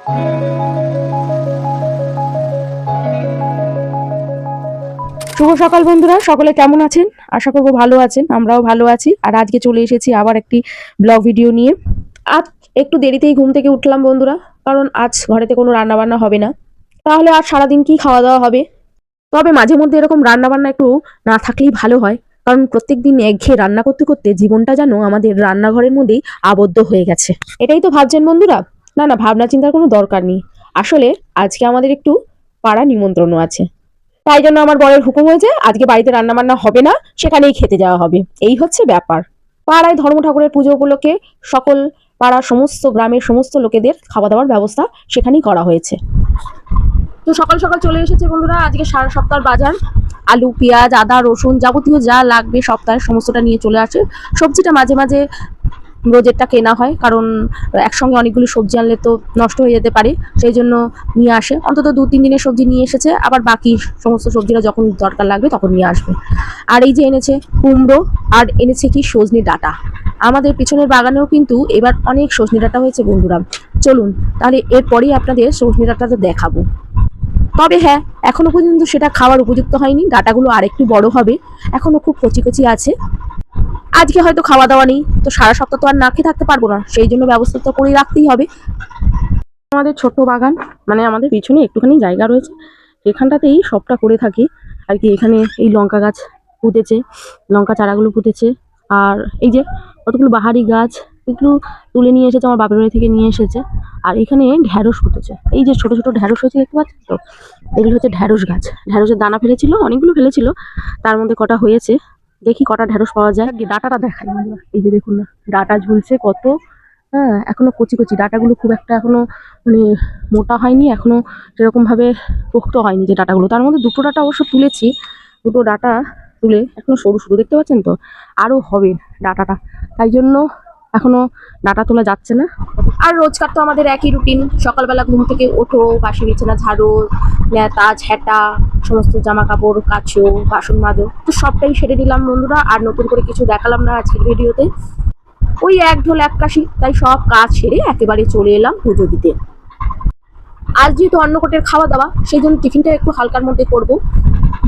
শুভ সকাল বন্ধুরা, সকলে কেমন আছেন? আশা করব ভালো আছেন, আমরাও ভালো আছি। আর আজকে চলে এসেছি আবার একটি ব্লগ ভিডিও নিয়ে। আজ একটু দেরিতেই ঘুম থেকে উঠলাম বন্ধুরা, কারণ আজ ঘরেতে কোনো রান্না বান্না হবে না। তাহলে আর সারাদিন কি খাওয়া দাওয়া হবে? তবে মাঝে মধ্যে এরকম রান্না বান্না একটু না থাকলেই ভালো হয়, কারণ প্রত্যেকদিন একঘেয়ে রান্না করতে করতে জীবনটা যেন আমাদের রান্নাঘরের মধ্যেই আবদ্ধ হয়ে গেছে। এটাই তো ভাবছেন বন্ধুরা? না না, ভাবনা চিন্তার কোনো দরকার নেই। আসলে আজকে আমাদের একটু পাড়া নিমন্ত্রণও আছে। তাই জন্য আমার বরের হুকুম হয়েছে, আজকে বাড়িতে রান্না বান্না হবে না, সেখানেই খেতে যাওয়া হবে। এই হচ্ছে ব্যাপার। পাড়ায় ধর্ম ঠাকুরের পুজো উপলক্ষে সকল পাড়ার সমস্ত গ্রামের সমস্ত লোকেদের খাওয়া দাওয়ার ব্যবস্থা সেখানেই করা হয়েছে। তো সকাল সকাল চলে এসেছে বন্ধুরা, আজকে সারা সপ্তাহ বাজার। আলু, পেঁয়াজ, আদা, রসুন যাবতীয় যা লাগবে সপ্তাহের সমস্তটা নিয়ে চলে আসে। সবজিটা মাঝে মাঝে রোজেরটা কেনা হয়, কারণ একসঙ্গে অনেকগুলো সবজি আনলে তো নষ্ট হয়ে যেতে পারে, সেই জন্য নিয়ে আসে। অন্তত দু তিন দিনের সবজি নিয়ে এসেছে, আবার বাকি সমস্ত সবজিরা যখন দরকার লাগবে তখন নিয়ে আসবে। আর এই যে এনেছে কুমড়ো, আর এনেছে কি সজনে ডাটা। আমাদের পিছনের বাগানেও কিন্তু এবার অনেক সজনে ডাটা হয়েছে বন্ধুরা। চলুন, তাহলে এরপরেই আপনাদের সজনে ডাটাটা দেখাবো। তবে হ্যাঁ এখনও পর্যন্ত সেটা খাওয়ার উপযুক্ত হয়নি, ডাটাগুলো আরেকটু বড় হবে। এখনও খুব কচি কচি আছে। আজকে হয়তো খাওয়া দাওয়া নেই, তো সারা সপ্তাহ তো আর না খেয়ে থাকতে পারব না, সেই জন্য ব্যবস্থা তো করে রাখতেই হবে। আমাদের ছোট্ট বাগান মানে আমাদের পিছনে একটুখানি জায়গা রয়েছে, এখানটাতেই সবটা করে থাকি। আর কি এখানে এই লঙ্কা গাছ পুঁতেছে, লঙ্কা চারাগুলো পুঁতেছে, আর এই যে কতগুলো বাহারি গাছ, এগুলো তুলে নিয়ে এসেছে, আমার বাপের বাড়ি থেকে নিয়ে এসেছে, আর এখানে ঢ্যাঁড়স পুঁতেছে। এই যে ছোট ছোট ঢ্যাঁড়স হয়েছে, দেখতে পাচ্ছেন তো? এগুলো হচ্ছে ঢ্যাঁড়স গাছ। ঢ্যাঁড়সের দানা ফেলেছিল, অনেকগুলো ফেলেছিল, তার মধ্যে কটা হয়েছে দেখি কটা ঢ্যাঁড়স পাওয়া যায়। ডাটাটা দেখাই। এই যে দেখুন না, ডাটা ঝুলছে কত। হ্যাঁ এখনও কচি কচি। ডাটাগুলো খুব একটা এখনও মানে মোটা হয়নি, এখনও সেরকম ভাবে পোক্ত হয়নি যে ডাটাগুলো। তার মধ্যে দুটো ডাটা অবশ্য তুলেছি, দুটো ডাটা তুলে এখনও সরু সরু। দেখতে পাচ্ছেন তো? আরও হবে ডাটাটা। তাই জন্য এখনও ডাটা তোলা যাচ্ছে না। আর রোজকার তো আমাদের একই রুটিন। সকালবেলা ঘুম থেকে ওঠো, বাসি বিছানা ঝাড়ো ন্যাতা ঝ্যাটা সমস্ত জামা কাপড় কাচো, বাসন মাজো, তো সবটাই সেরে নিলাম বন্ধুরা, আর নতুন করে কিছু দেখালাম না আজকের ভিডিওতে। ওই এক ঢোল, এক কাশি, তাই সব কাজ সেরে একেবারে চলে এলাম পুজো দিতে। আজ যেহেতু অন্নকোটের খাওয়া দাওয়া সেই জন্য টিফিনটা একটু হালকার মধ্যে করব।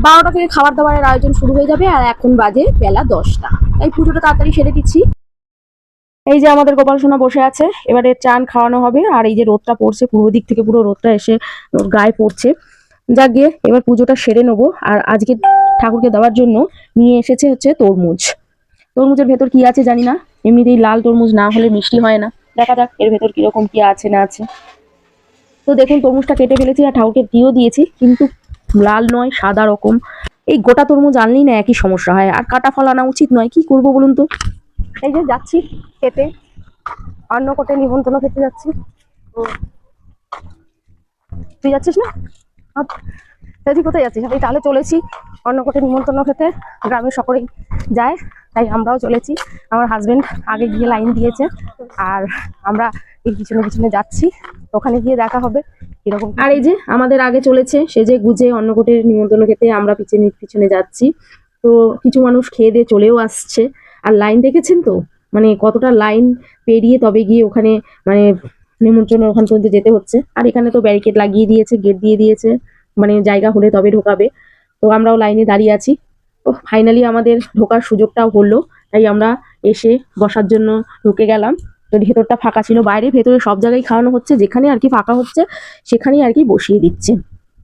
বারোটা থেকে খাবার দাবারের আয়োজন শুরু হয়ে যাবে, আর এখন বাজে বেলা দশটা। তাই পুজোটা তাড়াতাড়ি সেরে দিচ্ছি এই যে আমাদের গোপাল সোনা বসে আছে, এবারে চান খাওয়ানো হবে, আর এই যে রোদটা পড়ছে পূর্ব দিক থেকে পুরো রোদটা এসে গায়ে পড়ছে। যাক গিয়ে এবার পুজোটা সেরে নেব। আর আজকে ঠাকুরকে দেওয়ার জন্য নিয়ে এসেছে হচ্ছে তরমুজ। তরমুজের ভেতর কি আছে জানি না। এমনিতেই লাল তরমুজ না হলে মিষ্টি হয় না। দেখা যাক এর ভেতর কীরকম কি আছে না আছে। তো দেখুন, তরমুজটা কেটে ফেলেছি আর ঠাকুরকে দিয়েও দিয়েছি। কিন্তু লাল নয়, সাদা রকম। এই গোটা তরমুজ আনলেই না একই সমস্যা হয়। আর কাটা ফল আনা উচিত নয়। কি করব বলুন তো? এই যে যাচ্ছি খেতে। অন্য কোটে নিমন্ত্রণ খেতে যাচ্ছি। তুই যাচ্ছিস না? তুই কোথায় যাচ্ছিস আমি তাহলে চলেছি। অন্য কোটে নিমন্ত্রণ খেতে। গ্রামের সকলেই যায়, তাই আমরাও চলেছি। আমার হাজবেন্ড আগে গিয়ে লাইন দিয়েছে। আর আমরা এই পিছনে পিছনে যাচ্ছি। ওখানে গিয়ে দেখা হবে কীরকম। আর এই যে আমাদের আগে চলেছে, সে যে গুজে অন্নকোটের নিমন্ত্রণ খেতে আমরা পিছনে পিছনে যাচ্ছি। তো কিছু মানুষ খেয়ে দিয়ে চলেও আসছে। আর লাইন দেখেছেন তো? মানে কতটা লাইন পেরিয়ে তবে গিয়ে ওখানে মানে নিমন্ত্রণের ওখান পর্যন্ত যেতে হচ্ছে। আর এখানে তো ব্যারিকেড লাগিয়ে দিয়েছে গেট দিয়ে দিয়েছে মানে জায়গা হলে তবে ঢোকাবে। তো আমরাও লাইনে দাঁড়িয়ে আছি। তো ফাইনালি আমাদের ঢোকার সুযোগটাও হলো, তাই আমরা এসে বসার জন্য ঢুকে গেলাম। তো ভেতরটা ফাঁকা ছিল, বাইরে ভেতরে সব জায়গায় খাওয়ানো হচ্ছে, যেখানে আর কি ফাঁকা হচ্ছে, সেখানেই আর কি বসিয়ে দিচ্ছে।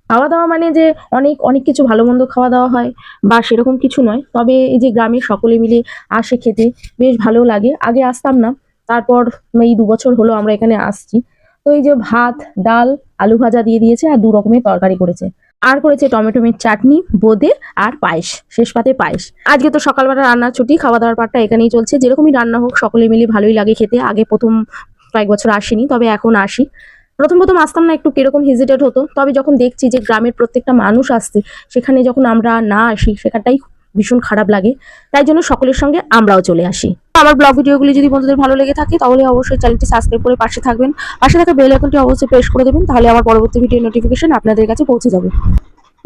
খাওয়া দাওয়া মানে যে অনেক অনেক কিছু ভালো মন্দ খাওয়া দাওয়া হয় বা সেরকম কিছু নয়। তবে এই যে গ্রামের সকলে মিলে আসে খেতে, বেশ ভালো লাগে। আগে আসতাম না তারপর এই দু বছর হলো আমরা এখানে আসছি। তো এই যে ভাত, ডাল, আলু ভাজা দিয়ে দিয়েছে আর দু রকমের তরকারি করেছে। আর করেছে টমেটোমের চাটনি, বোঁদে আর পায়েস, শেষ পাতে পায়েস। আজকে তো সকালবেলা রান্নার ছুটি খাওয়া দাওয়ার পাটটা এখানেই চলছে। যেরকমই রান্না হোক, সকলে মিলে ভালোই লাগে খেতে। আগে প্রথম কয়েক বছর আসিনি, তবে এখন আসি। প্রথম প্রথম আসতাম না, একটু কীরকম হেজিটেট হতো। তবে যখন দেখছি যে গ্রামের প্রত্যেকটা মানুষ আসছে, সেখানে যখন আমরা না আসি, সেখানটাই ভীষণ খারাপ লাগে। তাই জন্য সকলের সঙ্গে আমরাও চলে আসি। আমার ব্লগ ভিডিওগুলি যদি বন্ধুদের ভালো লেগে থাকে, তাহলে অবশ্যই চ্যানেলটি সাবস্ক্রাইব করে পাশে থাকবেন। পাশে থাকা বেল আইকনটি অবশ্যই প্রেস করে দেবেন, তাহলে আমার পরবর্তী ভিডিও নোটিফিকেশন আপনাদের কাছে পৌঁছে যাবে।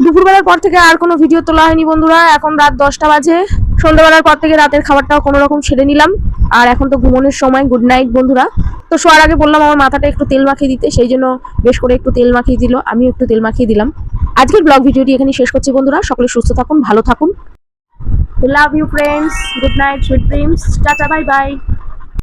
দুপুরবেলার পর থেকে আর কোনো ভিডিও তোলা হয়নি বন্ধুরা, এখন রাত দশটা বাজে। সন্ধ্যাবেলার পর থেকে রাতের খাবারটাও কোনো রকম সেরে নিলাম। আর এখন তো ঘুমনের সময় গুড নাইট বন্ধুরা। তো শোয়ার আগে বললাম আমার মাথাটা একটু তেল মাখিয়ে দিতে, সেই জন্য বেশ করে একটু তেল মাখিয়ে দিল, আমিও একটু তেল মাখিয়ে দিলাম। আজকের ব্লগ ভিডিওটি এখানে শেষ করছি বন্ধুরা, সকলে সুস্থ থাকুন, ভালো থাকুন। love you friends good night sweet dreams tata bye bye